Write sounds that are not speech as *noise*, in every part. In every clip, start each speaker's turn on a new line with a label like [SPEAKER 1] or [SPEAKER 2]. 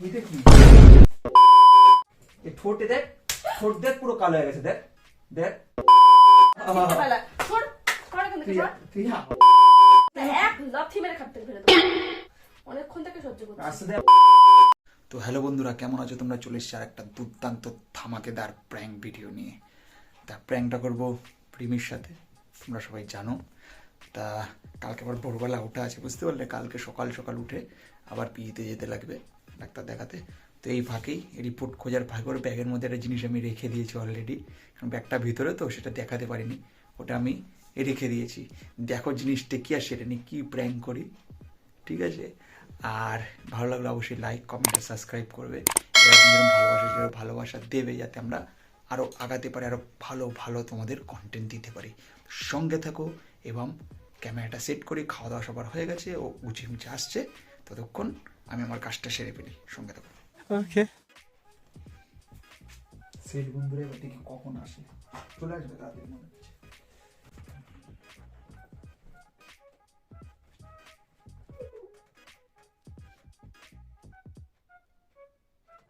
[SPEAKER 1] এটা কি? ঠোঁটে দেখ ঠোঁট দেখ পুরো কালো হয়ে গেছে দেখ দেখ। তো হ্যালো বন্ধুরা কেমন আছো? তোমরা চলে এসছো আর একটা দুর্দান্ত থামাকে ধামাকেদার প্র্যাঙ্ক ভিডিও নিয়ে। তা প্র্যাঙ্কটা করব প্রিমির সাথে তোমরা সবাই জানো। তা কালকে আবার ভোরবেলা ওঠা আছে বুঝতে পারলে? কালকে সকাল সকাল উঠে আবার পিজিতে যেতে লাগবে। ডাক্তার দেখাতে। তো এই ফাঁকেই রিপোর্ট খোঁজার ফাঁকে করে ব্যাগের মধ্যে একটা জিনিস আমি রেখে দিয়েছি অলরেডি কারণ ব্যাগটা ভিতরে তো, সেটা দেখাতে পারিনি। ওটা আমি রেখে দিয়েছি। দেখো জিনিসটা কি আর সেটা নিয়ে কী প্র্যাঙ্ক করি। ঠিক আছে? আর ভালো লাগলে অবশ্যই লাইক কমেন্ট আর সাবস্ক্রাইব করবে। এরকম যেরকম ভালোবাসা, সেরকম ভালোবাসা দেবে যাতে আমরা আরও আগাতে পারি আরও ভালো ভালো তোমাদের কন্টেন্ট দিতে পারি। সঙ্গে থাকো এবং ক্যামেরাটা সেট করি খাওয়া দাওয়া সবার হয়ে গেছে ও গুছিয়ে মুছে আসছে। ততক্ষণ আমি আমার কাজটা সেরে ফেলি সঙ্গে থাকো।
[SPEAKER 2] ওকে
[SPEAKER 1] সেট বন্ধুরা এবার দেখি কখন আসে। চলে আসবে তাড়াতাড়ি মনে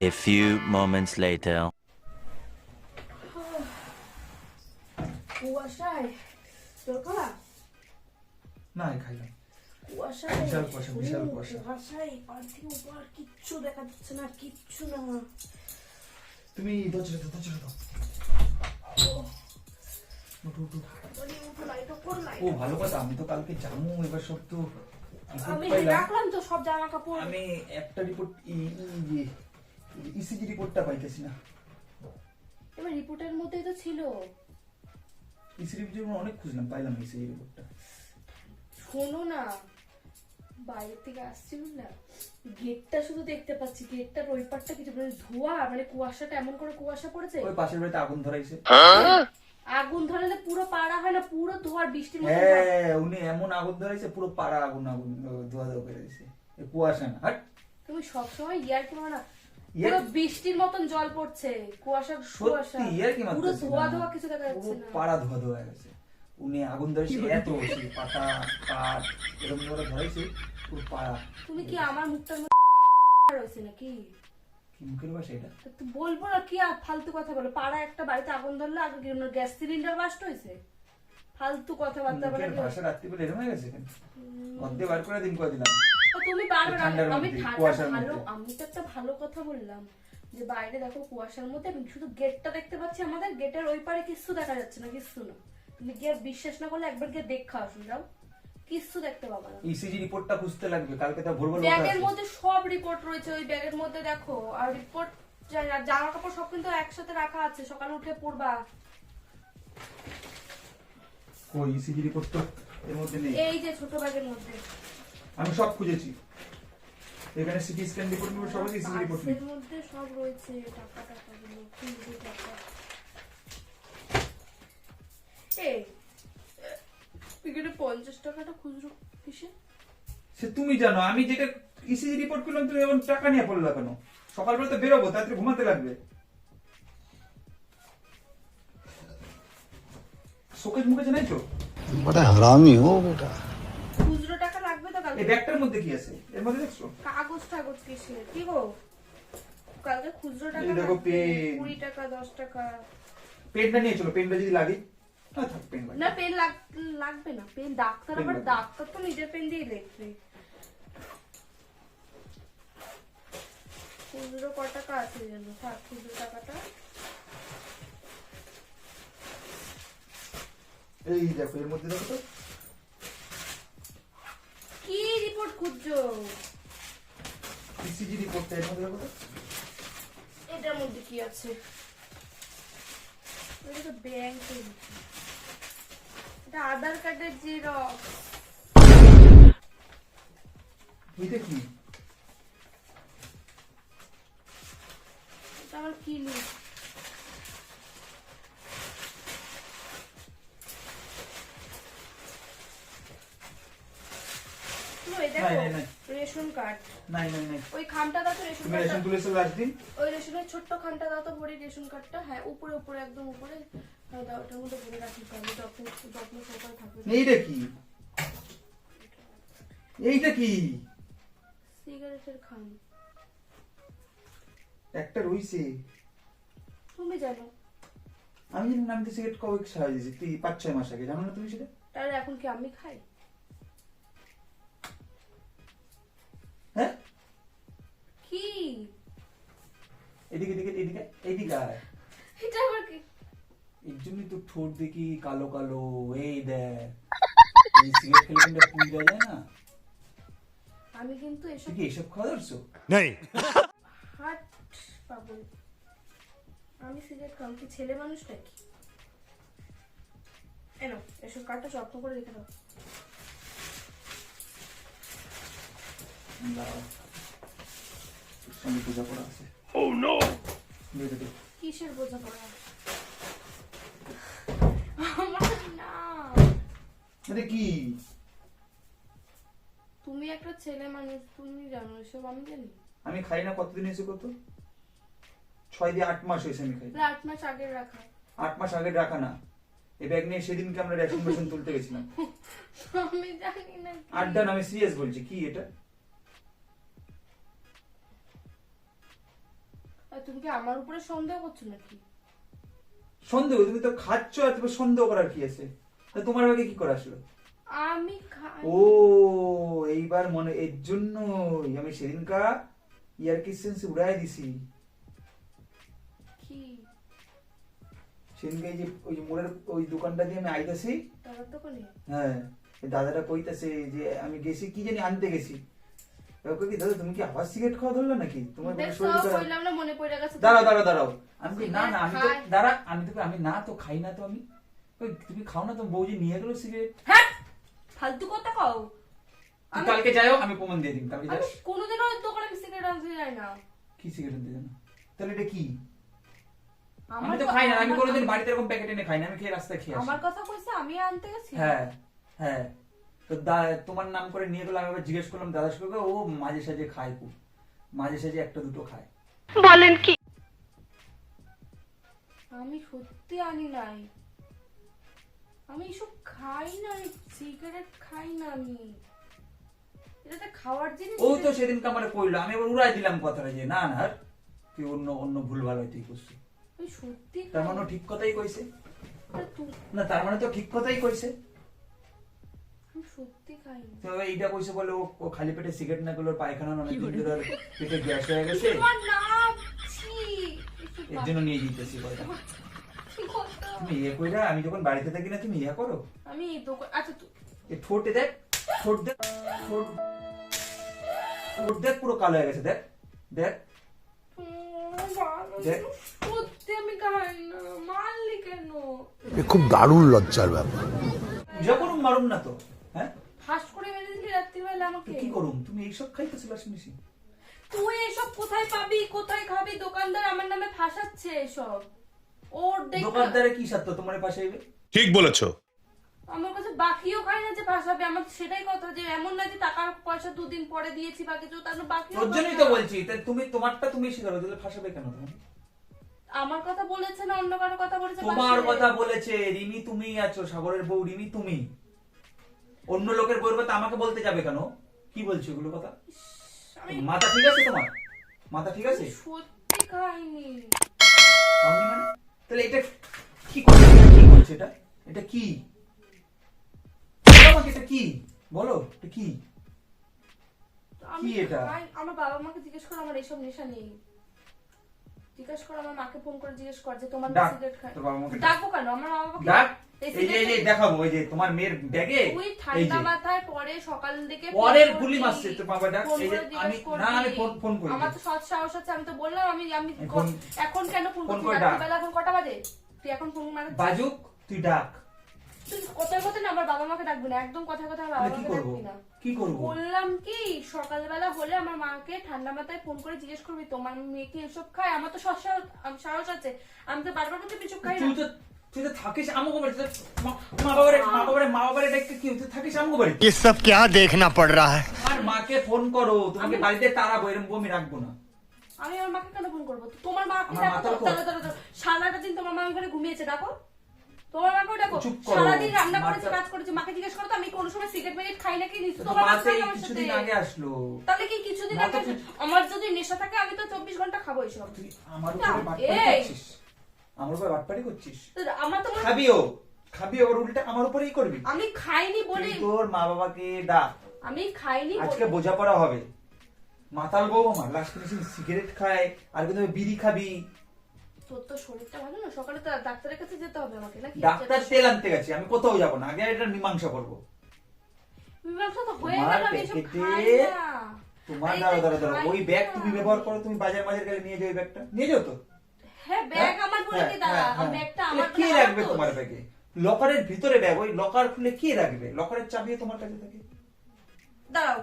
[SPEAKER 3] A few moments later. *sighs*
[SPEAKER 4] কুয়াশায় তোর খাওয়া
[SPEAKER 1] না এই খাইলাম।
[SPEAKER 4] কুয়াশায়
[SPEAKER 1] বিশাল কুয়াশা, বিশাল কুয়াশা।
[SPEAKER 4] কুয়াশায় এপার থেকে ওপার কিচ্ছু দেখা যাচ্ছে না কিচ্ছু না।
[SPEAKER 1] তুমি দরজাটা দাও দরজাটা দাও। ও ভালো কথা আমি তো কালকে জামু এবার সব তো
[SPEAKER 4] আমি রাখলাম তো সব জামা কাপড়।
[SPEAKER 1] আমি একটা রিপোর্ট ইসিজি রিপোর্টটা পাইতেছি না।
[SPEAKER 4] এবার রিপোর্টের মধ্যেই তো ছিল।
[SPEAKER 1] ইসিজি রিপোর্ট অনেক খুঁজলাম পাইলাম ইসিজি রিপোর্টটা
[SPEAKER 4] শোনো না। বাইরে থেকে আসছি না। গেটটা শুধু দেখতে পাচ্ছি গেটটার ওই পারটা কিছু মানে ধোয়া মানে কুয়াশাটা এমন করে কুয়াশা পড়েছে?
[SPEAKER 1] ওই পাশের বাড়িতে আগুন ধরাইছে।
[SPEAKER 4] আগুন ধরালে পুরো পাড়া হয় না পুরো ধোয়ার বৃষ্টির মধ্যে
[SPEAKER 1] হ্যাঁ উনি এমন আগুন ধরাইছে পুরো পাড়া আগুন আগুন ধোয়া ধোয়া করে দিয়েছে। কুয়াশা না হাট।
[SPEAKER 4] তুমি সবসময় ইয়ার কি না পুরো বৃষ্টির মতন জল পড়ছে কুয়াশা কুয়াশা।
[SPEAKER 1] সত্যি ইয়ার কি
[SPEAKER 4] পুরো
[SPEAKER 1] মারতেছি
[SPEAKER 4] ধোয়া ধোয়া কিছু দেখা যাচ্ছে না।
[SPEAKER 1] পাড়া ধোয়া ধোয়া হয়ে গেছে। উনি আগুন ধরাইছে এত বেশি পাতা কাঠ এরকম করে পুরো পাড়া
[SPEAKER 4] তুমি কি আমার মুখটার মধ্যে রয়েছে নাকি?
[SPEAKER 1] মুখের বাসা এটা
[SPEAKER 4] তো তো বলব না কি আর ফালতু কথা বলো। পাড়া একটা বাড়িতে আগুন ধরলে আগে গ্যাস সিলিন্ডার বাস্ট হয়েছে? ফালতু কথাবার্তা বলে।
[SPEAKER 1] ভাষা রাত্রি বেলা এরকম হয়ে গেছে? কেন বার করে দিন করে দিলাম
[SPEAKER 4] তুমি পারবে আমি
[SPEAKER 1] মধ্যে,
[SPEAKER 4] ঠান্ডা
[SPEAKER 1] কুয়াশার
[SPEAKER 4] ভালো আমি তো একটা ভালো কথা বললাম। যে বাইরে দেখো কুয়াশার মধ্যে আমি শুধু গেটটা দেখতে পাচ্ছি আমাদের গেটের ওই পারে কিচ্ছু দেখা যাচ্ছে না কিচ্ছু না। তুমি গিয়ে বিশ্বাস না করলে একবার গিয়ে দেখা আসুন যাও। কিচ্ছু দেখতে পাবা না।
[SPEAKER 1] ইসিজি রিপোর্টটা খুঁজতে লাগবে কালকে তো ভোরবেলা
[SPEAKER 4] ব্যাগের মধ্যে সব রিপোর্ট রয়েছে ওই ব্যাগের মধ্যে দেখো আর রিপোর্ট জামা কাপড় সব কিন্তু একসাথে রাখা আছে সকালে উঠে পড়বা
[SPEAKER 1] কই ইসিজি রিপোর্ট তো এর মধ্যে নেই?
[SPEAKER 4] এই যে ছোট ব্যাগের মধ্যে।
[SPEAKER 1] আমি সব খুঁজেছি। এখানে সিটি স্ক্যান রিপোর্ট নিব সব ইসিজি রিপোর্ট
[SPEAKER 4] পার্সের মধ্যে সব রয়েছে টাকা টাকা গুলো খুঁজে টাকা এই প্যাকেটে পঞ্চাশ টাকাটা খুচরো কিসে?
[SPEAKER 1] সে তুমি জানো আমি যেটা ইসিজি রিপোর্ট করলাম তুমি এখন টাকা নিয়ে পড়লা কেন? সকালবেলা তো বেরোবো তাড়াতাড়ি ঘুমাতে লাগবে। শোকেজ মুখে জানাইছো
[SPEAKER 2] বড় হারামি হো বেটা।
[SPEAKER 4] খুচরো টাকা লাগবে তো কালকে?
[SPEAKER 1] এই ব্যাগটার মধ্যে কি আছে? এর মধ্যে দেখছ?
[SPEAKER 4] কাগজ টাগজ কিসে? কি গো? কালকে খুচরো টাকা
[SPEAKER 1] দেখো পেন
[SPEAKER 4] 20 টাকা 10 টাকা।
[SPEAKER 1] পেনটা নিয়ে চলো পেনটা যদি লাগে। না পেন
[SPEAKER 4] লাগবে না পেন ডাক্তার আবার ডাক্তার তো নিজের পেন দিয়ে লিখবে খুচরো ক টাকা আছে যেন থাক খুচরো টাকাটা।
[SPEAKER 1] এই দেখো এর মধ্যে দেখো তো।
[SPEAKER 4] কি রিপোর্ট খুঁজছো?
[SPEAKER 1] ইসিজি রিপোর্টটা এর মধ্যে দেখো তো।
[SPEAKER 4] এটার মধ্যে কি আছে? এটা তো ব্যাংক এটা আধার কার্ডের জেরক্স
[SPEAKER 1] এটা কি?
[SPEAKER 4] এটা আমার কি লিস্ট এই দেখো
[SPEAKER 1] নাই, নাই, নাই।
[SPEAKER 4] Ration card.
[SPEAKER 1] নাই নাই নাই।
[SPEAKER 4] ওই খামটা দাও তো রেশন
[SPEAKER 1] তুমি রেশন
[SPEAKER 4] কার্ডটা
[SPEAKER 1] লাস্ট দিন
[SPEAKER 4] ওই রেশনের ছোট্ট খামটা দাও তো ভরি রেশন কার্ডটা। হ্যাঁ উপরে উপরে একদম উপরে।
[SPEAKER 1] এইটা কি? এইটা কি?
[SPEAKER 4] সিগারেটের খাম।
[SPEAKER 1] একটা রইছে।
[SPEAKER 4] তুমি জানো।
[SPEAKER 1] আমি জানি আমি তো সিগারেট কবে ছাড়া দিয়েছি তুই পাঁচ ছয় মাস আগে জানো না তুমি সেটা?
[SPEAKER 4] তাহলে এখন কি আমি খাই?
[SPEAKER 1] হ্যাঁ?
[SPEAKER 4] কি?
[SPEAKER 1] এদিকে এদিকে এদিকে এইদিকে আয়। এর জন্যই তো ঠোঁট দেখি কালো কালো এই দেখ। এই সিগারেট খেলে কিন্তু পুড়ে যায় না।
[SPEAKER 4] আমি কিন্তু এসব
[SPEAKER 1] কি এসব খাওয়া ধরছো?
[SPEAKER 2] नहीं
[SPEAKER 4] হাট পাগল। আমি সিগারেট খাম কি ছেলে মানুষ নাকি? এনো এসব কার্ডটা যত্ন করে রেখে দাও।
[SPEAKER 1] দাঁড়াও। সঙ্গে পূজা করা আছে ও নো দে দে।
[SPEAKER 4] কিসের বোঝা পড়া আমার না
[SPEAKER 1] কি?
[SPEAKER 4] তুমি একটা ছেলে মানুষ তুমি জানো এসব আমি জানি।
[SPEAKER 1] আমি খাই না কতদিন হয়েছে কত? ছয় দিয়ে আট মাস হয়েছে আমি খাই।
[SPEAKER 4] আট মাস আগের রাখা।
[SPEAKER 1] আট মাস আগে রাখা না। এই ব্যাগ নিয়ে সেদিনকে আমরা রেশন মেশিন তুলতে গেছিলাম।
[SPEAKER 4] আমি জানি না
[SPEAKER 1] আড্ডা না, আমি সিরিয়াস বলছি কি এটা?
[SPEAKER 4] তুমি কি আমার উপরে সন্দেহ করছ নাকি?
[SPEAKER 1] সন্দেহ? তুমি তো খাচ্ছ আর তুমি সন্দেহ করার কি আছে? তোমার ব্যাগে কি করে আসলো?
[SPEAKER 4] আমি খাই
[SPEAKER 1] ও এইবার মনে এর জন্য আমি সেদিনকা ইয়ার কি সেন্স উড়াই দিছি।
[SPEAKER 4] কি?
[SPEAKER 1] সেদিনকে যে ওই মোড়ের ওই দোকানটা দিয়ে আমি আইতাছি। হ্যাঁ দাদাটা কইতাছে যে আমি গেছি কি জানি আনতে গেছি। কি দাদা তুমি কি আবার সিগারেট খাওয়া ধরলে নাকি? তোমার শরীর খারাপ।
[SPEAKER 4] মনে
[SPEAKER 1] দাঁড়াও দাঁড়াও দাঁড়াও। আমি না না আমি তো দাঁড়া আমি তো আমি না তো খাই না তো আমি। তুমি খাও না তো বৌজি নিয়ে গেলো সিগারেট।
[SPEAKER 4] হ্যাঁ ফালতু কথা কও।
[SPEAKER 1] কালকে যাও আমি প্রমাণ দিয়ে দিন কালকে
[SPEAKER 4] আমি
[SPEAKER 1] যাস।
[SPEAKER 4] কোনোদিনও ওই দোকানে সিগারেট আনতে যাই না।
[SPEAKER 1] কি সিগারেট আনতে জানো তাহলে এটা কি? আমি তো খাই না আমি কোনোদিন বাড়িতে এরকম প্যাকেট এনে খাই না আমি খেয়ে রাস্তায় খেয়ে
[SPEAKER 4] আমার কথা কইছে আমি আনতে গেছি।
[SPEAKER 1] হ্যাঁ হ্যাঁ। তো দা- তোমার নাম করে নিয়ে গেলো আমি আবার জিজ্ঞেস করলাম দাদা সঙ্গে ও মাঝে সাঝে খায় খুব। মাঝে সাঝে একটা দুটো খায়। বলেন কি?
[SPEAKER 4] আমি সত্যি আনি নাই। আমি এসব খাই না সিগারেট খাই না আমি। এটা খাওয়ার জিনিস
[SPEAKER 1] ও তো সেদিনকে আমার কইলো আমি এবার উড়াই দিলাম কথাটা যে না না তুই অন্য অন্য ভুল ভালো তুই করছিস।
[SPEAKER 4] সত্যি
[SPEAKER 1] তার মানে ঠিক কথাই কইছে।
[SPEAKER 4] না।
[SPEAKER 1] তার মানে তো ঠিক কথাই কইছে।
[SPEAKER 4] আমি সত্যি খাই না।
[SPEAKER 1] তো এইটা কইছে বলে ও খালি পেটে সিগারেট না পায়খানা অনেক দিন ধরে পেটে গ্যাস হয়ে গেছে? এর জন্য নিয়ে দিতেছি
[SPEAKER 4] কথা?
[SPEAKER 1] তুমি ইয়ে কইরা আমি যখন বাড়িতে থাকি না তুমি ইয়া করো।
[SPEAKER 4] আমি দোকান আচ্ছা
[SPEAKER 1] এই ঠোঁটে দেখ ঠোঁট দেখ ঠোঁট দেখ পুরো কালো হয়ে গেছে দেখ দেখ।
[SPEAKER 2] খুব দারুণ লজ্জার ব্যাপার।
[SPEAKER 1] মারুম না তো হ্যাঁ?
[SPEAKER 4] করে রাত্রিবেলা আমাকে।
[SPEAKER 1] কি তুমি এইসব
[SPEAKER 4] তুই এসব কোথায় পাবি? কোথায় খাবি? দোকানদার আমার নামে ফাঁসাচ্ছে এসব। ওর
[SPEAKER 1] দোকানদারে কি সাথে তোমার পাশে আইবে?
[SPEAKER 5] ঠিক বলেছ।
[SPEAKER 4] আমার কাছে বাকিও খাই না যে ফাঁসাবে আমার সেটাই কথা যে এমন না যে টাকা পয়সা দুদিন পরে দিয়েছি বা কিছু তার বাকিও
[SPEAKER 1] তোর জন্যই তো বলছি তাই তুমি তোমারটা তুমি দিলে ফাঁসাবে কেন তুমি?
[SPEAKER 4] আমার কথা বলেছে না অন্য কারও কথা বলেছে
[SPEAKER 1] তোমার কথা বলেছে রিমি তুমি আছো সাগরের বউ রিমি তুমি অন্য লোকের বউর কথা আমাকে বলতে যাবে কেন? কি বলছো এগুলো কথা? মাথা ঠিক আছে তোমার? মাথা ঠিক আছে?
[SPEAKER 4] সত্যি খাইনি।
[SPEAKER 1] মানে? তাহলে এটা কি করছে? এটা কি করছে এটা? এটা কি? আমাকে এটা কি? বলো এটা কি? কি এটা?
[SPEAKER 4] আমার বাবা মাকে জিজ্ঞেস করো আমার এইসব নেশা নেই জিজ্ঞেস করো আমার মাকে ফোন করে জিজ্ঞেস কর যে তোমার সিগারেট খায়
[SPEAKER 1] তোর বাবা মাকে
[SPEAKER 4] ডাকবো কেন? আমার মা বাবাকে
[SPEAKER 1] ডাক?
[SPEAKER 4] এই
[SPEAKER 1] এই যে এই দেখাবো ওই যে তোমার মেয়ের ব্যাগে।
[SPEAKER 4] তুই ঠান্ডা মাথায় পরে সকাল দিকে
[SPEAKER 1] পরের
[SPEAKER 4] ফোন
[SPEAKER 1] গুলি মারছে তোর বাবা ডাক।
[SPEAKER 4] ফোন
[SPEAKER 1] এই যে আমি না আমি ফোন ফোন করি
[SPEAKER 4] আমার তো সৎ সাহস আছে আমি তো বললাম আমি আমি এখন কেন ফোন করছি? রাত্রিবেলা এখন কটা বাজে? তুই এখন ফোন
[SPEAKER 1] বাজুক তুই ডাক।
[SPEAKER 4] তুই কথায় কথায় না আমার বাবা মাকে ডাকবি না একদম কথায় কথায় আমার বাবা
[SPEAKER 1] তাহলে কি
[SPEAKER 4] মাকে
[SPEAKER 1] করবো
[SPEAKER 4] ডাকবি না
[SPEAKER 1] কি করবো
[SPEAKER 4] বললাম কি সকালবেলা হলে আমার মাকে ঠান্ডা মাথায় ফোন করে জিজ্ঞেস করবি তোমার মেয়ে কি এসব খায় আমার তো সৎ সাহস আম- সাহস আছে আমি তো বারবার বলতে কিছু খাই
[SPEAKER 1] তুই
[SPEAKER 4] না
[SPEAKER 1] তো তুই তো থাকিস আমগো বাড়িতে মা- মা বাবারে মা বাবারে মা বাবারে ডাকতে কি তুই থাকিস আমগো বাড়িতে
[SPEAKER 2] ये सब क्या देखना पड़ रहा है
[SPEAKER 1] আর মাকে ফোন করো তোমাকে বাড়িতে তারা এরকম আমি রাখবো না
[SPEAKER 4] আমি আমার মাকে কেন ফোন করবো তোমার মাকে
[SPEAKER 1] আমার
[SPEAKER 4] ডাকো
[SPEAKER 1] মাথার
[SPEAKER 4] তো।
[SPEAKER 1] উপর।
[SPEAKER 4] দাঁড়াও, দাঁড়াও, দাঁড়াও। সারাটা দিন তোমার মা ঘরে ঘুমিয়েছে ডাকো তোমার মাকে ডাকো
[SPEAKER 1] চুপ করো।
[SPEAKER 4] সারাদিন রান্না করেছে কাজ করেছে মাকে জিজ্ঞেস করো আমি কোনো সময় সিগারেট মিগারেট খাই নাকি? নিশ্চয় তোমার
[SPEAKER 1] মা তো
[SPEAKER 4] মাথায়
[SPEAKER 1] এই
[SPEAKER 4] আমার
[SPEAKER 1] কিছুদিন আগে আসলো।
[SPEAKER 4] তাহলে কি কিছুদিন আগে আমার যদি নেশা থাকে আমি তো চব্বিশ ঘণ্টা খাব এসব।
[SPEAKER 1] তুই আমার উপরে বাটপারি করছিস? আমার উপরে বাটপারি করছিস?
[SPEAKER 4] আমার তো
[SPEAKER 1] খাবিও। খাবি আবার উল্টা আমার উপরেই করবি।
[SPEAKER 4] আমি খাইনি বলে
[SPEAKER 1] তোর মা বাবাকে ডাক
[SPEAKER 4] আমি খাইনি
[SPEAKER 1] আজকে বোঝাপড়া হবে। মাতাল বউ আমার লাস্ট ফিনিশিং সিগারেট খায় আর কিন্তু বিড়ি খাবি।
[SPEAKER 4] তোর তো শরীরটা ভালো না? সকালে তো ডাক্তারের কাছে যেতে হবে আমাকে নাকি?
[SPEAKER 1] ডাক্তার তেল আনতে গেছি আমি কোথাও যাব না। আগে এটা মীমাংসা করব।
[SPEAKER 4] মীমাংসা তো হয়ে গেল আমি এসব খাই না।
[SPEAKER 1] তোমার দাঁড়া দাঁড়া দাঁড়া ওই ব্যাগ তুমি ব্যবহার করো তুমি বাজার গেলে নিয়ে যাও ওই ব্যাগটা। নিয়ে যাও তো।
[SPEAKER 4] হ্যাঁ ব্যাগ আমার বলে
[SPEAKER 1] হ্যাঁ,
[SPEAKER 4] কি দাঁড়া
[SPEAKER 1] হ্যাঁ।
[SPEAKER 4] ব্যাগটা আমার
[SPEAKER 1] কে রাখবে তোমার ব্যাগে? লকারের ভিতরে ব্যাগ ওই লকার খুলে কে রাখবে? লকারের চাবি তোমার কাছে থাকে।
[SPEAKER 4] দাঁড়াও।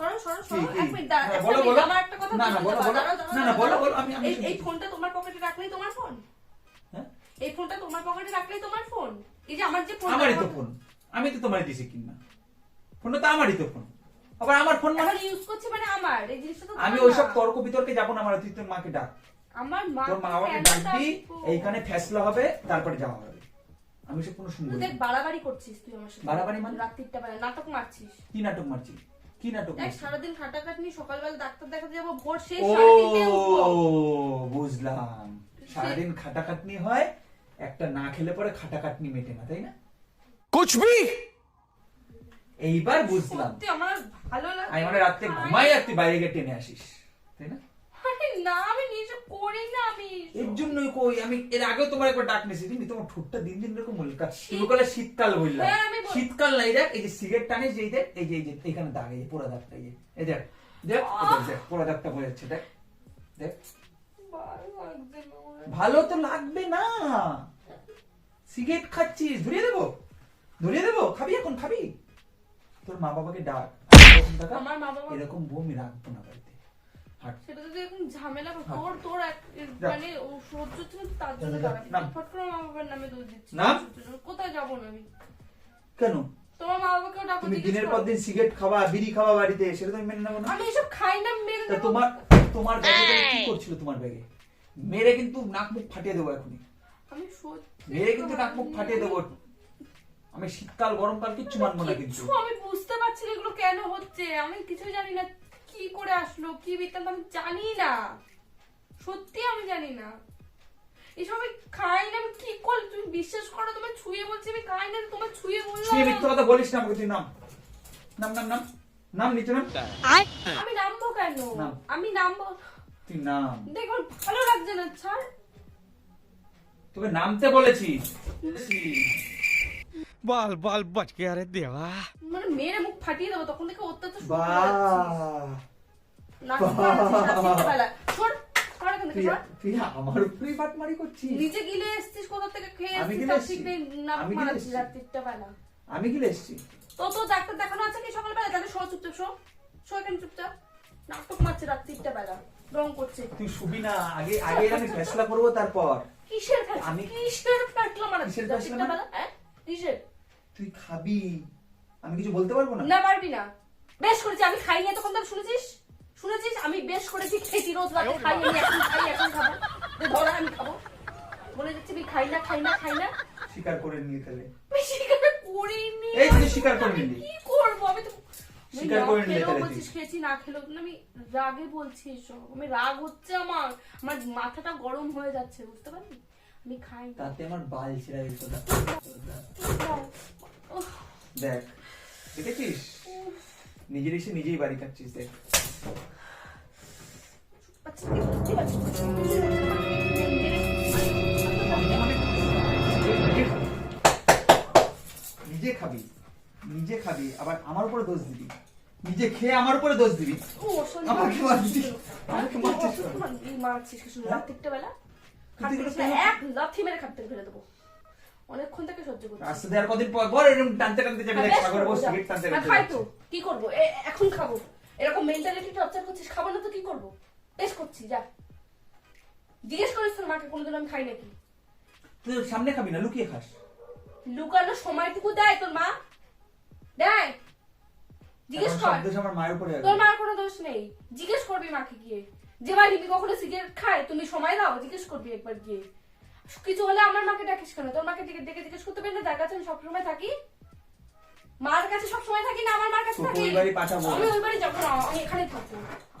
[SPEAKER 4] সরো সরো সরো
[SPEAKER 1] কি, কি?
[SPEAKER 4] এক মিনিট দাঁড়াও
[SPEAKER 1] হ্যাঁ, বলো, বলো।
[SPEAKER 4] আমার একটা কথা
[SPEAKER 1] না, না, বলো, বলো।
[SPEAKER 4] দাঁড়াও, দাঁড়াও,
[SPEAKER 1] না, না, বলো, বলো, আমি- আমি
[SPEAKER 4] এই- ফোনটা তোমার পকেটে রাখলেই তোমার ফোন?
[SPEAKER 1] হ্যাঁ?
[SPEAKER 4] এই ফোনটা তোমার পকেটে রাখলেই তোমার ফোন? এই যে আমার যে ফোন
[SPEAKER 1] আমারই তো ফোন। আমি তো তোমার দিছি কিনা। ফোনটা তো আমারই তো ফোন। আবার আমার ফোন মানে
[SPEAKER 4] ইউজ করছি মানে আমার। এই জিনিসটা তো
[SPEAKER 1] আমি ওইসব তর্ক বিতর্কে যাব না আমার তুই তোর মাকে ডাক।
[SPEAKER 4] আমার মা
[SPEAKER 1] তোর মা ডাকবি এইখানে ফেসলা হবে তারপরে যাওয়া হবে। আমি সব কোনো শুনব
[SPEAKER 4] দেখ বাড়াবাড়ি করছিস তুই আমার সাথে।
[SPEAKER 1] বাড়াবাড়ি মানে?
[SPEAKER 4] রাত তিনটা বেলা। নাটক মারছিস।
[SPEAKER 1] কি নাটক মারছি কি নাটক
[SPEAKER 4] সারাদিন খাটাখাটনি সকালবেলা ডাক্তার দেখাতে যাব ভোর শেষ
[SPEAKER 1] ও বুঝলাম। সারাদিন হয় একটা না খেলে পরে খাটাখাটনি মেটে না তাই না?
[SPEAKER 2] কুচবি
[SPEAKER 1] এইবার বুঝলাম।
[SPEAKER 4] আমার ভালো লাগে
[SPEAKER 1] আমি মানে রাতে ঘুমাই আর তুই বাইরে গিয়ে টেনে আসিস তাই না? এর জন্যই কই? আমি এর আগেও তোমার একবার ডাক নিয়েছি তুমি তোমার ঠোঁটটা দিন দিন এরকম মলিকা তুমি বলে শীতকাল বললাম
[SPEAKER 4] হ্যাঁ,
[SPEAKER 1] শীতকাল নাই দেখ এই যে সিগারেট টানিস এই দেখ এই যে এই যে এখানে দাগ এই যে পোড়া দাগটা এই যে এই দেখ দেখ দেখ, পোড়া দাগটা বোঝা যাচ্ছে দেখ দেখ।
[SPEAKER 4] ভালো
[SPEAKER 1] তো লাগবে না। সিগারেট খাচ্ছিস ধরিয়ে দেবো ধরিয়ে দেবো। খাবি এখন খাবি। তোর মা বাবাকে ডাক। এরকম বমি রাখব না হাট
[SPEAKER 4] সেটা যদি এখন ঝামেলা। তোর তোর মানে ও সহ্য হচ্ছে তার জন্য
[SPEAKER 1] যা, যা,
[SPEAKER 4] দাঁড়াবি
[SPEAKER 1] নাম।
[SPEAKER 4] ফট করে মা বাবার নামে দোষ দিচ্ছি।
[SPEAKER 1] নাম?
[SPEAKER 4] কোথায় যাব না আমি?
[SPEAKER 1] কেন?
[SPEAKER 4] তোমার মা বাবাকেও ডাকো
[SPEAKER 1] তুমি দিনের পর দিন সিগারেট খাওয়া বিড়ি খাওয়া বাড়িতে সেটা তুমি মেনে নেব না।
[SPEAKER 4] আমি এসব খাই না মেরে
[SPEAKER 1] তোমার তোমার ব্যাগে কি করছিল তোমার ব্যাগে? মেরে কিন্তু নাক মুখ ফাটিয়ে দেবো এখনই।
[SPEAKER 4] আমি
[SPEAKER 1] মেরে কিন্তু নাক মুখ ফাটিয়ে দেবো। আমি শীতকাল গরমকাল কিচ্ছু মানবো না কিন্তু।
[SPEAKER 4] আমি বুঝতে পারছি না এগুলো কেন হচ্ছে। আমি কিছুই জানি না কি করে আসলো? কি বৃত্তান্ত? আমি জানি না। সত্যি আমি জানি না। এসব আমি খাই না আমি কি তুমি বিশ্বাস করো তোমার ছুঁয়ে বলছি আমি খাই না তোমার ছুঁয়ে বললাম।
[SPEAKER 1] ছুঁয়ে বলিস না নাম। নাম নাম নাম। নাম
[SPEAKER 4] আমি নামবো কেন? আমি নামবো।
[SPEAKER 1] তুই নাম।
[SPEAKER 4] দেখো ভালো লাগছে না ছাড়।
[SPEAKER 1] তোকে নামতে বলেছি।
[SPEAKER 2] বাল বাল বাজকে আরে দেওয়া।
[SPEAKER 4] মানে মেয়ের মুখ ফাটিয়ে দেবো তখন দেখে অত্যাচার বা
[SPEAKER 1] তুই আমার উপরেই বাটমারি করছিস?
[SPEAKER 4] নিজে গিলে এসছিস কোথা থেকে? খেয়ে
[SPEAKER 1] আমি গিলে এসছি? আমি গিলে
[SPEAKER 4] রাত্রিটা বেলা
[SPEAKER 1] আমি গিলে এসছি।
[SPEAKER 4] তো তো ডাক্তার দেখানো আছে কি সকালবেলা তাহলে শো চুপচাপ শো শো এখানে চুপচাপ। নাটক মারছে রাত্রিটা বেলা। রং করছে।
[SPEAKER 1] তুই শুবি না আগে আগে আমি ফেসলা করব তারপর।
[SPEAKER 4] কিসের ফ্যাসলা
[SPEAKER 1] আমি-
[SPEAKER 4] কিসের ফ্যাসলা মারাচ্ছিস
[SPEAKER 1] কিসের ফ্যাসলা
[SPEAKER 4] বেলা হ্যাঁ? কিসের?
[SPEAKER 1] তুই খাবি। আমি কিছু বলতে পারব না?
[SPEAKER 4] না পারবি না। বেশ করেছি আমি খাই না তখন তাহলে শুনেছিস? শুনেছিস? আমি বেশ করেছি খেয়েছি রোজ রাতে খাই আমি এখন খাই এখন খাব। তো আমি খাব। বলে যাচ্ছি আমি খাই না খাই না খাই না।
[SPEAKER 1] স্বীকার করে নিয়ে তাহলে।
[SPEAKER 4] স্বীকার করিনি
[SPEAKER 1] এই তুই স্বীকার করে নিলি।
[SPEAKER 4] কি করব? আমি তো
[SPEAKER 1] স্বীকার করে নিলি তাহলে তুই।
[SPEAKER 4] খেয়েছি না খেলেও আমি রাগে বলছি এসব। আমি রাগ হচ্ছে আমার। আমার মাথাটা গরম হয়ে যাচ্ছে বুঝতে পারলি? আমি খাই
[SPEAKER 1] তাতে আমার বাল ছেড়া দিত দেখ দেখেছিস? নিজের এসে নিজেই বাড়ি কাটছিস দেখ।
[SPEAKER 4] আচ্ছা।
[SPEAKER 1] নিজে খাবি নিজে খাবি আবার আমার উপরে দোষ দিবি। নিজে খেয়ে আমার উপরে দোষ দিবি। আমাকে মারছিস? আমাকে মারছিস
[SPEAKER 4] মারছিস? কি শুনে রাত্রিটা বেলা এক লাথি মেরে খাটতে ফেলে দেবো। অনেকক্ষণ থেকে সহ্য করছি।
[SPEAKER 1] কদিন পর পর এরকম টানতে টানতে যাবি বসে। সিগারেট টানতে টানতে
[SPEAKER 4] খাই তো কি করব? এখন খাব। এরকম মেন্টালিটি টর্চার করছিস খাব না তো কি করব? করছি যা। জিজ্ঞেস করিস তোর মাকে কোনোদিন আমি খাই নাকি?
[SPEAKER 1] তুই সামনে খাবি না লুকিয়ে খাস।
[SPEAKER 4] সময়টুকু দেয় তোর মা। দেয়। জিজ্ঞেস কর।
[SPEAKER 1] আমার মায়ের উপরে
[SPEAKER 4] তোর মার কোনো দোষ নেই। জিজ্ঞেস করবি মাকে গিয়ে। যে মা রিমি কখনো সিগারেট খায়। তুমি সময় দাও জিজ্ঞেস করবি একবার গিয়ে। কিছু হলে আমার মাকে ডাকিস কেন? তোর মাকে ডেকে ডেকে জিজ্ঞেস করতে পারি না? যার কাছে আমি সবসময় থাকি। মার কাছে সবসময় থাকি না আমার মার কাছে থাকি?
[SPEAKER 1] ওই বাড়ি পাঠাবো।
[SPEAKER 4] আমি ওই বাড়ি যাব না আমি এখানেই থাকব।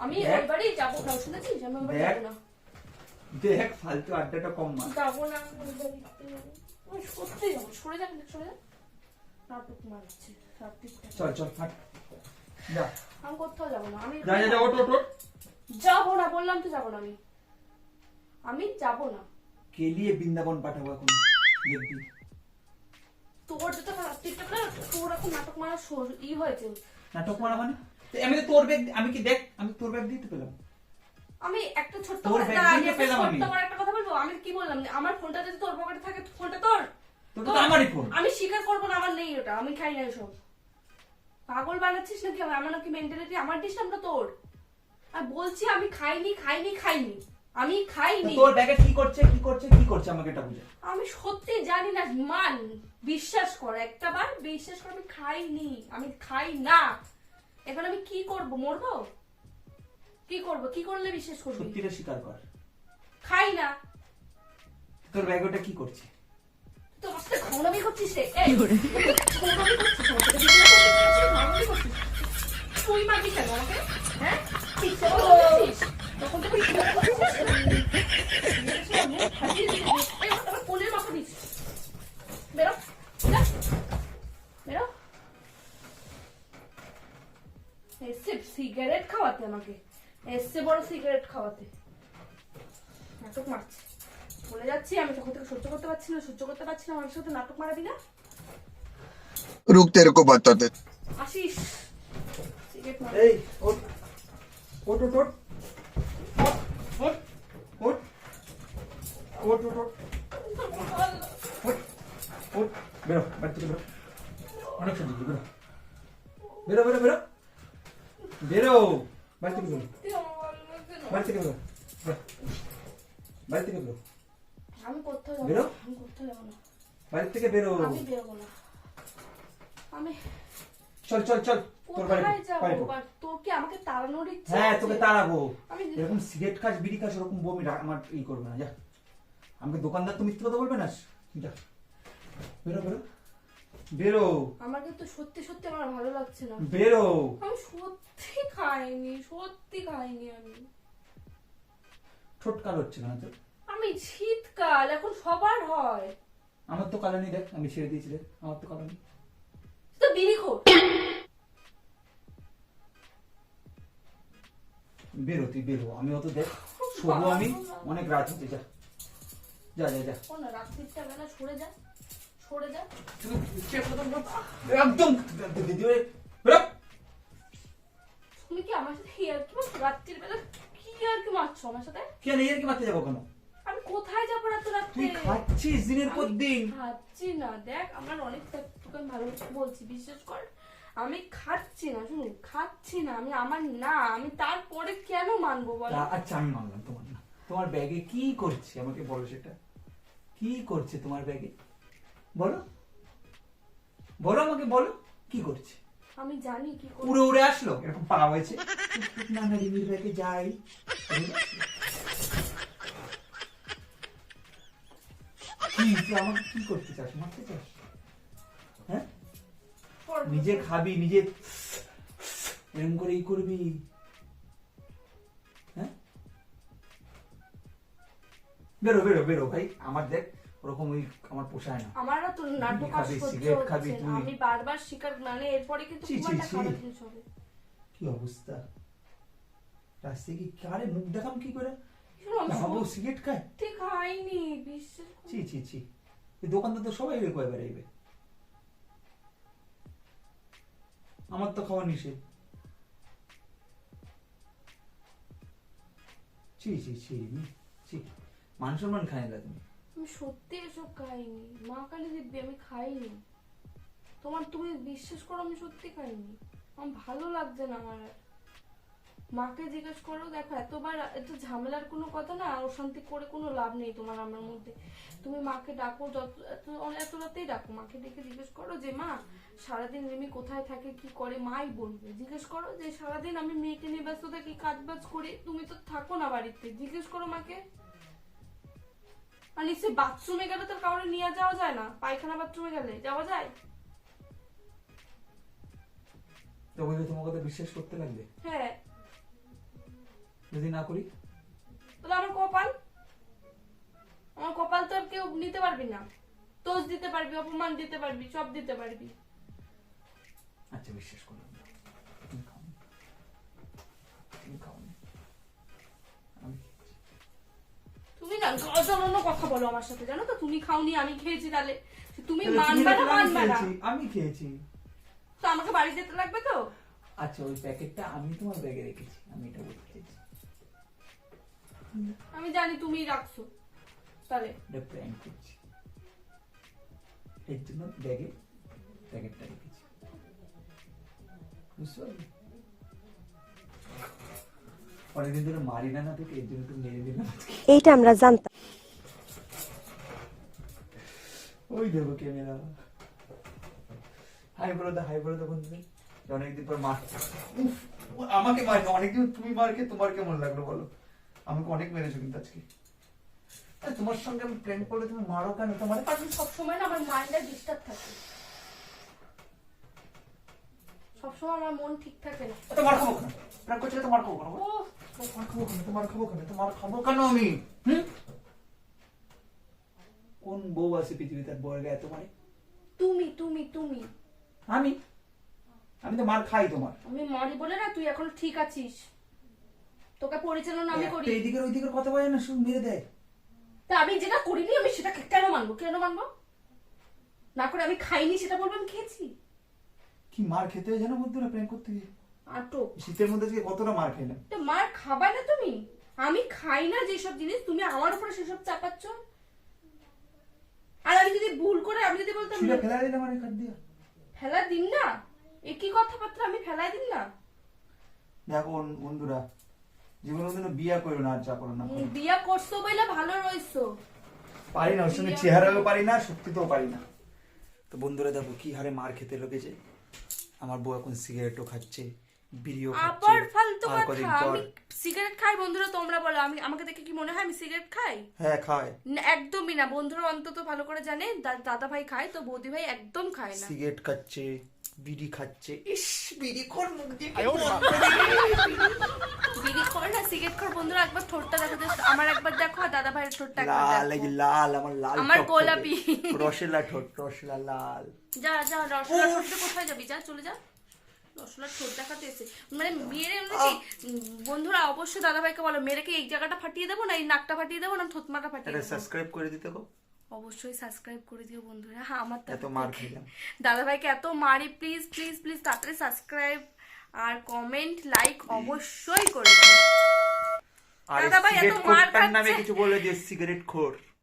[SPEAKER 4] আমি ওই বাড়ি যাব না শুনেছিস? আমি ওই বাড়ি
[SPEAKER 1] দেখ।
[SPEAKER 4] যাব না।
[SPEAKER 1] দেখ ফালতু আড্ডাটা কম মার।
[SPEAKER 4] যাব না ওই বাড়িতে। সত্যি যাব। সরে যা সরে যা। নাটক মারছে
[SPEAKER 1] চল চল ফাট যা।
[SPEAKER 4] আমি কোথাও যাব না আমি
[SPEAKER 1] যা যা ওট ওট
[SPEAKER 4] যাব না বললাম তো যাব না আমি। আমি যাব না।
[SPEAKER 1] কেলিয়ে বৃন্দাবন পাঠাবো এখন? দেখবি।
[SPEAKER 4] তোর যেটা খারাপ না তোর এখন নাটক মারা ই হয়েছে।
[SPEAKER 1] নাটক মারা মানে? আমি তো তোর ব্যাগ আমি কি দেখ আমি তোর ব্যাগ দিতে পেলাম?
[SPEAKER 4] আমি একটা ছোট্ট
[SPEAKER 1] তোর ব্যাগ
[SPEAKER 4] একটা
[SPEAKER 1] পেলাম আমি।
[SPEAKER 4] করে একটা কথা বলব? আমি কি বললাম আমার ফোনটা যদি তোর পকেটে থাকে ফোনটা তোর।
[SPEAKER 1] তোর তো আমারই ফোন।
[SPEAKER 4] আমি স্বীকার করব না আমার নেই ওটা আমি খাই না সব পাগল বানাচ্ছিস নাকি? আমার আমার নাকি মেন্টালিটি আমার ডিসটার্বটা তোর। আর বলছি আমি খাইনি খাইনি খাইনি। আমি খাইনি।
[SPEAKER 1] তোর ব্যাগে কি করছে কি করছে কি করছে আমাকে এটা বুঝে।
[SPEAKER 4] আমি সত্যি জানি না মান বিশ্বাস কর একটা বার বিশ্বাস কর আমি খাইনি। আমি খাই না। এখন আমি কি করব মরবো? কি করব কি করলে বিশ্বাস করবি?
[SPEAKER 1] সত্যিটা স্বীকার কর।
[SPEAKER 4] খাই না।
[SPEAKER 1] তোর ব্যাগ ওটা কি করছে?
[SPEAKER 4] তো আমার সাথে ঘনামি করছিস রে? এই, ঘনামি করছিস। তুই মারবি কেন আমাকে? হ্যাঁ? ইচ্ছে করে সিগারেট খাওয়াতে আমাকে এসছে বড় সিগারেট খাওয়াতে নাটক মারছে বলে যাচ্ছি আমি তখন থেকে সহ্য করতে পারছি না সহ্য করতে পারছি না আমার সাথে নাটক মারাবি না
[SPEAKER 5] রুক তেরে কো
[SPEAKER 4] আসিস। সিগারেট মার
[SPEAKER 1] এই ওট ওট ওট ওট ওট ওট ওট ওট বেরো বাড়ি থেকে বেরো অনেক সুন্দর বেরো বেরো বেরো বেরো বেরো বাড়ি থেকে বেরো। বাড়ি থেকে বেরো। বাড়ি থেকে বেরো
[SPEAKER 4] আমি কোথাও যাব
[SPEAKER 1] বেরো।
[SPEAKER 4] আমি কোথাও যাব না।
[SPEAKER 1] বাড়ি থেকে বেরো
[SPEAKER 4] আমি বেরোবো না। আমি
[SPEAKER 1] চল চল চল। তোর বাড়ি বাড়ি
[SPEAKER 4] তোর কি আমাকে তাড়ানোর ইচ্ছা
[SPEAKER 1] হ্যাঁ তোকে তাড়াবো। এরকম সিগারেট খাস বিড়ি খাস ওরকম বমি আমার ই করবে না যা। আমাকে দোকানদার তো মিথ্যে কথা বলবে না? যা। বেরো বেরো। বেরো।
[SPEAKER 4] আমার কিন্তু সত্যি সত্যি আমার ভালো লাগছে না।
[SPEAKER 1] বেরো।
[SPEAKER 4] আমি সত্যি খাইনি সত্যি খাইনি আমি।
[SPEAKER 1] ঠোঁট কালো হচ্ছে না তোর?
[SPEAKER 4] আমি শীতকাল এখন সবার হয়।
[SPEAKER 1] আমার তো কালো নেই দেখ আমি ছেড়ে দিয়েছি দেখ আমার তো কালো নেই।
[SPEAKER 4] তো বিড়ি খোর।
[SPEAKER 1] বেরো তুই বেরো। আমি অত দেখ শোবো আমি অনেক রাত হচ্ছে যা। যা যা যা।
[SPEAKER 4] ও রাত্রিটা বেলা সরে যা সরে যা।
[SPEAKER 1] একদম। দিদি
[SPEAKER 4] তুমি কি আমার সাথে ইয়ার কি রাত্রির বেলা কি ইয়ার কি মারছো আমার সাথে?
[SPEAKER 1] কেন এর কি মারতে যাব কেন?
[SPEAKER 4] আমি কোথায় যাব রাত রাত্রে
[SPEAKER 1] তুই খাচ্ছিস দিনের পর দিন।
[SPEAKER 4] খাচ্ছি না। দেখ আমার অনেক তোকে আমি ভালো বলছি বিশ্বাস কর। আমি খাচ্ছি না শুনুন খাচ্ছি না আমি আমার না আমি তারপরে কেন মানবো বলো?
[SPEAKER 1] আচ্ছা আমি মানলাম তোমার না। তোমার ব্যাগে কি করছে? আমাকে বলো সেটা। কি করছে তোমার ব্যাগে? বলো। বলো আমাকে বলো কি করছে?
[SPEAKER 4] আমি জানি কি করে
[SPEAKER 1] উড়ে উড়ে আসলো এরকম পা হয়েছে। না না রিমির ব্যাগে যাই কি তুই আমাকে কি করতে চাস? মারতে চাস? হ্যাঁ? নিজে খাবি নিজে এরকম করে ই করবি। বেরো বেরো বেরো ভাই। আমার দেখ ওরকম ওই আমার পোষায় না।
[SPEAKER 4] আমার না তোর নাটক
[SPEAKER 1] খাবি, সিগারেট খাবি তুই।
[SPEAKER 4] আমি বারবার শিকার মানে এরপরে কিন্তু খুব একটা খারাপ জিনিস হবে।
[SPEAKER 1] কি অবস্থা? রাস্তায় কি কারে মুখ দেখাম কি করে? বাবু সিগারেট খায়?
[SPEAKER 4] সত্যি খাইনি বিশ্বাস।
[SPEAKER 1] ছি ছি ছি। এই দোকানদার তো সবাই বের করে বেড়াইবে আমার তো খাওয়া নিষেধ। ছি ছি ছি ছি। মান সম্মান তুমি?
[SPEAKER 4] আমি সত্যি এসব খাইনি। মা কালী দিব্যি, আমি খাইনি। তোমার তুমি বিশ্বাস করো আমি সত্যি খাইনি। আমার ভালো লাগছে না আমার। মাকে জিজ্ঞেস করো, দেখো, এতবার এত ঝামেলার কোনো কথা না, অশান্তি করে কোনো লাভ নেই তোমার আমার মধ্যে। তুমি মাকে ডাকো, যত, এত এত রাতেই ডাকো। মাকে ডেকে জিজ্ঞেস করো যে, মা, সারাদিন রিমি কোথায় থাকে, কি করে? মাই বলবে। জিজ্ঞেস করো যে, সারাদিন আমি মেয়েকে নিয়ে ব্যস্ত থাকি কাজ বাজ করি? তুমি তো থাকো না বাড়িতে। জিজ্ঞেস করো মাকে। আর নিশ্চয়ই বাথরুমে গেলে তো কাউরে নিয়ে যাওয়া যায় না? পায়খানা বাথরুমে গেলে যাওয়া যায়?
[SPEAKER 1] তো বলবে তোমার কথা বিশ্বাস করতে লাগবে।
[SPEAKER 4] হ্যাঁ।
[SPEAKER 1] যদি না করি?
[SPEAKER 4] তাহলে আমার কপাল। আমার কপাল তো আর কেউ নিতে পারবি না। তোষ দিতে পারবি অপমান দিতে পারবি সব দিতে পারবি।
[SPEAKER 1] আচ্ছা বিশ্বাস করলাম। তুমি খাও তুমি খাও
[SPEAKER 4] তুমি কথা বলো আমার সাথে জানো তো? তুমি খাওনি আমি খেয়েছি তাহলে। তুমি মানবা না মানবা না।
[SPEAKER 1] আমি খেয়েছি।
[SPEAKER 4] তো আমাকে বাড়ি যেতে লাগবে তো?
[SPEAKER 1] আচ্ছা ওই প্যাকেটটা আমি তোমার ব্যাগে রেখেছি আমি এটা বলতে চাইছি
[SPEAKER 4] আমি জানি তুমি রাখছো। তাহলে।
[SPEAKER 1] এটা প্র্যাঙ্ক করছি। এর জন্য ব্যাগে প্যাকেটটা রেখেছি। বুঝতে পারলি? অনেকদিন ধরে মারি না না তোকে এর জন্য তো মেরে দিলাম আজকে।
[SPEAKER 6] এইটা আমরা জানতাম।
[SPEAKER 1] ওই দেখো ক্যামেরা। হাই বলো দা হাই বলো বন্ধুদের। অনেকদিন পর মার আমাকে মার অনেকদিন তুমি মার খেয়ে তোমার কেমন লাগল বলো? আমাকে অনেক মেরেছো কিন্তু আজকে। তোমার সঙ্গে আমি প্রেম করলে তুমি মারো কেন? তোমার
[SPEAKER 4] কারণ সবসময় না আমার মাইন্ডে ডিস্টার্ব থাকে। সবসময় আমার মন ঠিক থাকে না।
[SPEAKER 1] তোমার খাব কেন প্রেম করছিলে তোমার খাব কেন
[SPEAKER 4] ও
[SPEAKER 1] তোমার খাব কেন তোমার খাব কেন তোমার খাব কেন আমি হুম কোন বউ আছে পৃথিবীতে আর বউয়ের গায়ে তোমার
[SPEAKER 4] তুমি তুমি তুমি
[SPEAKER 1] আমি আমি তো মার খাই তোমার
[SPEAKER 4] আমি মরি বলে না তুই এখন ঠিক আছিস তোকে পরিচালনা আমি করি
[SPEAKER 1] একটা এদিকের ওইদিকের কথা বলে না শুধু মেরে দেয়
[SPEAKER 4] তা আমি যেটা করিনি আমি সেটাকে কেন মানবো কেন মানবো না করে আমি খাইনি সেটা বলব আমি খেয়েছি
[SPEAKER 1] কি মার খেতে হয় জানো বন্ধুরা প্রেম করতে গিয়ে
[SPEAKER 4] আটক।
[SPEAKER 1] শীতের মধ্যে আজকে কতটা মার খেলাম
[SPEAKER 4] তো মার খাবা না তুমি? আমি খাই না যেসব জিনিস তুমি আমার উপরে সেসব চাপাচ্ছ? আর আমি যদি ভুল করে আমি যদি বলতাম
[SPEAKER 1] ফেলা দিলাম কাট দিয়া।
[SPEAKER 4] ফেলা দিন না? এ কি কথাবার্তা? আমি ফেলাই দিন না?
[SPEAKER 1] দেখো বন্ধুরা জীবনে বিয়া করো না আর যা করো না
[SPEAKER 4] বিয়া করছ বলে ভালো রইছো।
[SPEAKER 1] পারি না ওর সঙ্গে চেহারাও পারি না শক্তিতেও পারি না। তো বন্ধুরা দেখো কি হারে মার খেতে লেগেছে। আমার বউ এখন সিগারেটও খাচ্ছে। বিড়িও
[SPEAKER 4] আবার ফালতু কথা। আমি সিগারেট খাই বন্ধুরা তোমরা বলো। আমি আমাকে দেখে কি মনে হয় আমি সিগারেট খাই?
[SPEAKER 1] হ্যাঁ খায়
[SPEAKER 4] না, একদমই না। বন্ধুরা অন্তত ভালো করে জানে দাদা ভাই খায় তো বৌদি ভাই একদম খায় না।
[SPEAKER 1] সিগারেট খাচ্ছে বিড়ি খাচ্ছে। ইস বিড়ি খোর মুখ দিয়ে
[SPEAKER 4] বিড়ি খর না সিগারেট খর। বন্ধুরা একবার ঠোঁটটা দেখো আমার একবার দেখো আর দাদা ভাইয়ের ঠোঁটটা একবার
[SPEAKER 1] লাল এই লাল আমার লাল
[SPEAKER 4] আমার। গোলাপি।
[SPEAKER 1] রসেলা ঠোঁট রসেলা লাল।
[SPEAKER 4] যা যা রসলা ঠোঁটটা কোথায় যাবি? যা চলে যা। রসলা ঠোঁট দেখাতে এসে মানে মেরে এমনি কি উম, বন্ধুরা অবশ্যই দাদা বলো মেরে এই জায়গাটা ফাটিয়ে দেবো না এই নাকটা ফাটিয়ে দেবো না থুতমাটা ফাটিয়ে দেবো?
[SPEAKER 1] সাবস্ক্রাইব করে দিতে গো।
[SPEAKER 4] অবশ্যই সাবস্ক্রাইব করে দিও বন্ধুরা হ্যাঁ আমার
[SPEAKER 1] এত মার খেলাম।
[SPEAKER 4] এত মারি প্লিজ প্লিজ প্লিজ তাড়াতাড়ি সাবস্ক্রাইব আর কমেন্ট লাইক অবশ্যই করে দিও। এত মার
[SPEAKER 1] নামে কিছু বলে সিগারেট খোর